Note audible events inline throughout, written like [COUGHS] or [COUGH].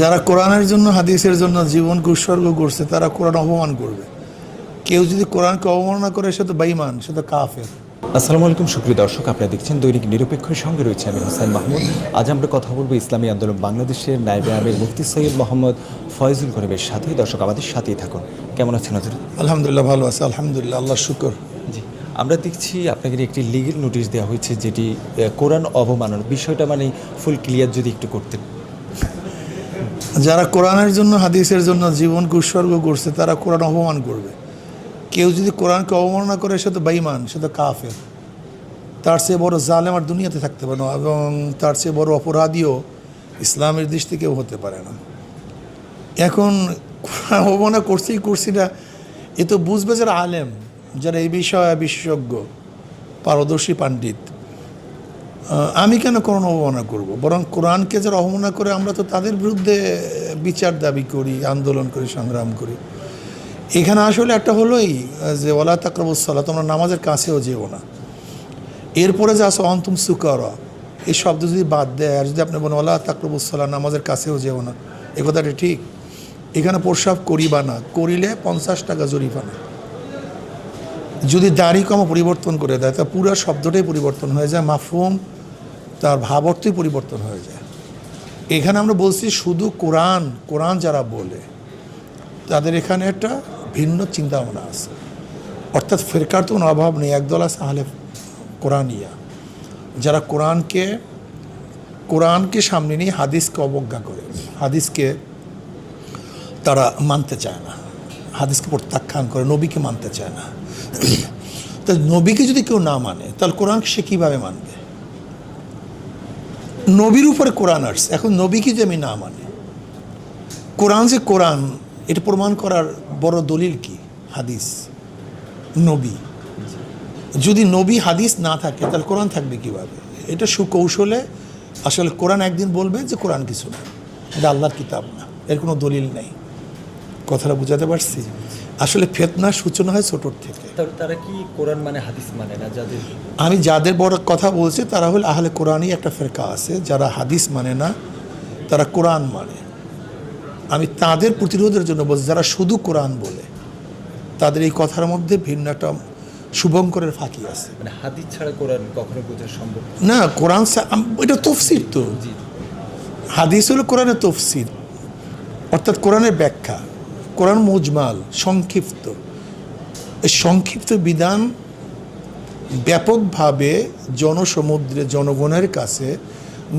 যারা কোরআনের জন্য হাদিসের জন্য জীবনকে উৎসর্গ করছে তারা কোরআন অপমান করবে। কেউ যদি কোরআনকে অবমাননা করে সে তো বেইমান সে তো কাফের। আসসালামু আলাইকুম সুপ্রিয় দর্শক আপনারা দেখছেন দৈনিক নিরপেক্ষের সঙ্গে রয়েছে আমি হোসেন মাহমুদ। আজ আমরা কথা বলব ইসলামী আন্দোলন বাংলাদেশের নাইবে আমির মুফতি সৈয়দ মোহাম্মদ ফয়জুল করিমের সাথে। দর্শক আমাদের সাথেই থাকুন। কেমন আছেন হজরত? আলহামদুলিল্লাহ ভালো আছে আলহামদুলিল্লাহ আল্লাহ শুকর। জি আমরা দেখছি আপনাকে একটি লিগেল নোটিশ দেওয়া হয়েছে যেটি কোরআন অবমাননার বিষয়টা মানে ফুল ক্লিয়ার যদি একটু করতেন। যারা কোরআনের জন্য, হাদিসের জন্য জীবনকে উৎসর্গ করছে, তারা কোরআন অপমান করবে। কেউ যদি কোরআনকে অবমাননা করে, সে তো বেইমান সে তো কাফের। তার চেয়ে বড় জালেম আর দুনিয়াতে থাকতে পারে না, এবং তার চেয়ে বড় অপরাধীও ইসলামের দৃষ্টি কেউ হতে পারে না। এখন অবমাননা করছেই করছি না, এ তো বুঝবে যারা আলেম, যারা এই বিষয়ে বিশেষজ্ঞ, পারদর্শী পণ্ডিত। আমি কেন কোরআন অবমাননা করব? বরং কোরআনকে যারা অবমাননা করে, আমরা তো তাদের বিরুদ্ধে বিচার দাবি করি, আন্দোলন করি, সংগ্রাম করি। এখানে আসলে একটা হলোই যে ওলা তাকরবুসাল্লাহ তোমরা নামাজের কাছেও যেও না। এরপরে যে আসো অন্তম সুকর। এই শব্দ যদি বাদ দেয়, আর যদি আপনি বলেন ওলা তাকরবুসাল্লাহ নামাজের কাছেও যেও না, এ কথাটা ঠিক? এখানে প্রস্রাব করিবা না, করিলে পঞ্চাশ টাকা জরিমানা। যদি দাড়ি কমা পরিবর্তন করে দেয়, তা পুরো শব্দটাই পরিবর্তন হয়ে যায় মাফুম তার ভাব অর্থই পরিবর্তন হয়ে যায়। এখানে আমরা বলছি শুধু কোরআন কোরআন যারা বলে, তাদের এখানে একটা ভিন্ন চিন্তা ভাবনা আছে। অর্থাৎ ফেরকার তো কোনো অভাব নেই, একদল আছে আহলে কোরআনিয়া, যারা কোরআনকে কোরআনকে সামনে নিয়ে হাদিসকে অবজ্ঞা করে, হাদিসকে তারা মানতে চায় না, হাদিসকে প্রত্যাখ্যান করে, নবীকে মানতে চায় না। [COUGHS] তা নবীকে যদি কেউ না মানে তাহলে কোরআন সে কীভাবে মানবে? নবীর উপরে কোরআন আসছে, এখন নবীকে যে আমি না মানে কোরআন যে কোরআন, এটা প্রমাণ করার বড় দলিল কি? হাদিস, নবী। যদি নবী হাদিস না থাকে, তাহলে কোরআন থাকবে কীভাবে? এটা সুকৌশলে আসলে কোরআন একদিন বলবে যে কোরআন কিছু না, এটা আল্লাহর কিতাব না, এর কোনো দলিল নেই। কথাটা বুঝাতে পারছি? আসলে ফেতনার সূচনা হয় ছোটোর থেকে। তারা কি কোরআন মানে হাদিস মানে না যাদের? আমি যাদের বড় কথা বলছি তারা হল আহলে কোরআনই একটা ফেরকা আছে যারা হাদিস মানে না তারা কোরআন মানে। আমি তাদের প্রতিরোধের জন্য বলছি যারা শুধু কোরআন বলে তাদের এই কথার মধ্যে ভিন্ন একটা শুভঙ্করের ফাঁকি আছে। মানে হাদিস ছাড়া কোরআন কখনো বোঝা সম্ভব না। কোরআন এটা তফসির তো। হাদিস হলো কোরআনের তফসির অর্থাৎ কোরআনের ব্যাখ্যা। কোরআন মুজমাল, সংক্ষিপ্ত। এই সংক্ষিপ্ত বিধান ব্যাপকভাবে জনসমুদ্রে জনগণের কাছে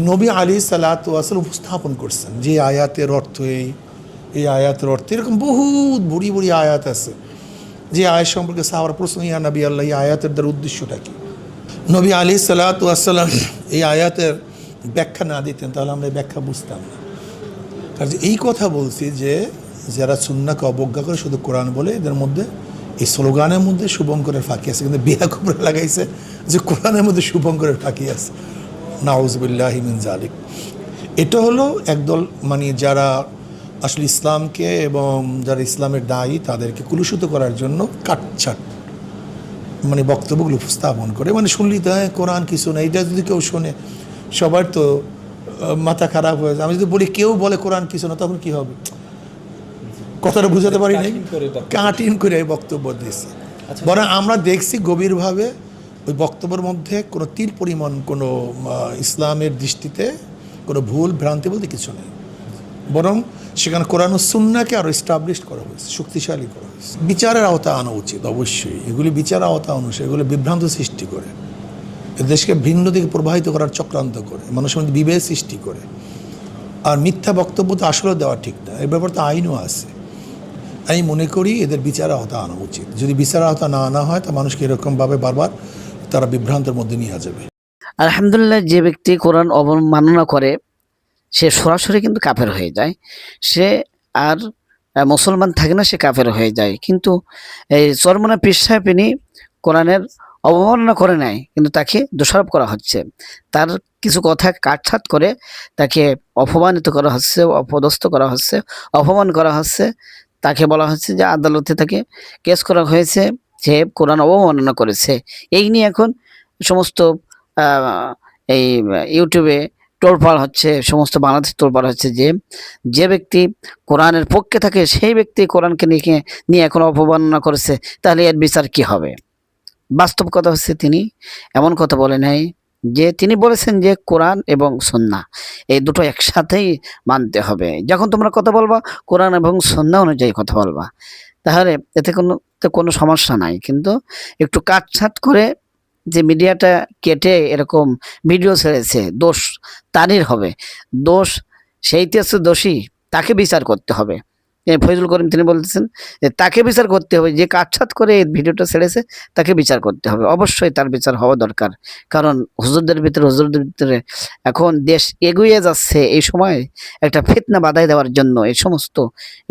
নবী আলী সালাত আসল উপস্থাপন করছেন। যে আয়াতের অর্থ এই এই আয়াতের অর্থ এরকম বহুত বুড়ি বুড়ি আয়াত আছে। যে আয়াত সম্পর্কে সাহার প্রশ্ন, ইয়া নবী আল্লাহ, এই আয়াতের দ্বারা উদ্দেশ্যটা কি? নবী আলী সালাত আসসালাম এই আয়াতের ব্যাখ্যা না দিতেন, তাহলে আমরা ব্যাখ্যা বুঝতাম না। কারণ এই কথা বলছি যে যারা সুন্নাকে অবজ্ঞা করে, শুধু কোরআন বলে, এদের মধ্যে এই স্লোগানের মধ্যে শুভঙ্করের ফাঁকি আছে। কিন্তু বিয়া খবরে লাগাইছে যে কোরআনের মধ্যে শুভঙ্করের ফাঁকি আছে। নাউজবিল্লাহ মিন জালিক এটা হলো একদল মানে যারা আসলে ইসলামকে এবং যারা ইসলামের দায়ী, তাদেরকে কুলুষিত করার জন্য কাটছাট মানে বক্তব্যগুলো উপস্থাপন করে। মানে শুনলি তো হ্যাঁ কোরআন কিছু না এটা যদি কেউ শোনে, সবার তো মাথা খারাপ হয়ে যায়। আমি যদি বলি, কেউ বলে কোরআন কিছু না, তখন কী হবে? কথাটা বুঝাতে পারি নাই কাটিন করে এই বক্তব্য দিয়েছে। বরং আমরা দেখছি গভীরভাবে ওই বক্তব্যের মধ্যে কোনো তীর পরিমাণ কোনো ইসলামের দৃষ্টিতে কোনো ভুল ভ্রান্তি বলতে কিছু নেই। বরং সেখানে কোরআন সুন্নাকে আরও এস্টাবলিশ করা হয়েছে শক্তিশালী করা হয়েছে। বিচারের আওতা আনা উচিত অবশ্যই। এগুলি বিচার আওতা অনুসারে এগুলো বিভ্রান্ত সৃষ্টি করে। এ দেশকে ভিন্ন দিকে প্রবাহিত করার চক্রান্ত করে মানুষের মধ্যে বিভেদ সৃষ্টি করে। আর মিথ্যা বক্তব্য তো আসলে দেওয়া ঠিক না। এর ব্যাপারে তো আইনও আছে। আমি মনে করি এদের বিচার আওতা আনা উচিত। যদি বিচার আওতা না আনা হয়, তা মানুষকে এরকমভাবে বারবার তারা বিভ্রান্তের মধ্যে নিয়ে যাবে। আলহামদুলিল্লাহ, যে ব্যক্তি কোরআন অবমাননা করে, সে সরাসরি কিন্তু কাফের হয়ে যায়। সে আর মুসলমান থাকে না, সে কাফের হয়ে যায়। কিন্তু এই চরমনা পীর সাহেব তিনি কোরআনের অবমাননা করে নাই, কিন্তু তাকে দোষারোপ করা হচ্ছে। তার কিছু কথা কাটছাট করে তাকে অপমানিত করা হচ্ছে, অপদস্থ করা হচ্ছে, অপমান করা হচ্ছে। তাকে বলা হচ্ছে যে আদালতে তাকে কেস করা হয়েছে যে কোরআন অবমাননা করেছে। এই নিয়ে এখন সমস্ত এই ইউটিউবে তোলপাড় হচ্ছে, সমস্ত বাংলাদেশ তোলপাড় হচ্ছে যে যে ব্যক্তি কোরআনের পক্ষে থাকে, সেই ব্যক্তি কোরআনকে নিয়ে নিয়ে এখন অপমাননা করেছে, তাহলে এর বিচার কি হবে? বাস্তব কথা হচ্ছে তিনি এমন কথা বলে নাই যে তিনি বলেছেন যে কোরআন এবং সন্না এই দুটো একসাথেই মানতে হবে। যখন তোমরা কথা বলবা, কোরআন এবং সন্না অনুযায়ী কথা বলবা। তাহলে এতে কোনো কোনো সমস্যা নাই। কিন্তু একটু কাটছাট করে যে মিডিয়াটা কেটে এরকম ভিডিও ছেড়েছে, দোষ তারই হবে। দোষ, সেই হচ্ছে দোষী, তাকে বিচার করতে হবে। এ ফয়জুল করিম তিনি বলতেছেন যে, তাকে বিচার করতে হবে, যে কাটছাট করে এই ভিডিওটা ছেড়েছে, তাকে বিচার করতে হবে। অবশ্যই তার বিচার হওয়া দরকার। কারণ হুজুরদের ভিতরে হুজুরদের ভিতরে এখন দেশ এগিয়ে যাচ্ছে এই সময়, একটা ফিতনা বাধাই দেওয়ার জন্য। এই সমস্ত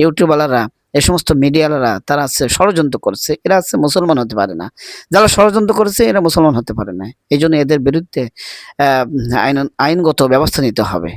ইউটিউবালারা, এই সমস্ত মিডিয়ালারা, তারা আছে ষড়যন্ত্র করছে। এরা আছে মুসলমান হতে পারে না। যারা ষড়যন্ত্র করেছে, এরা মুসলমান হতে পারে না। এই জন্য এদের বিরুদ্ধে আইন, আইনগত ব্যবস্থা নিতে হবে।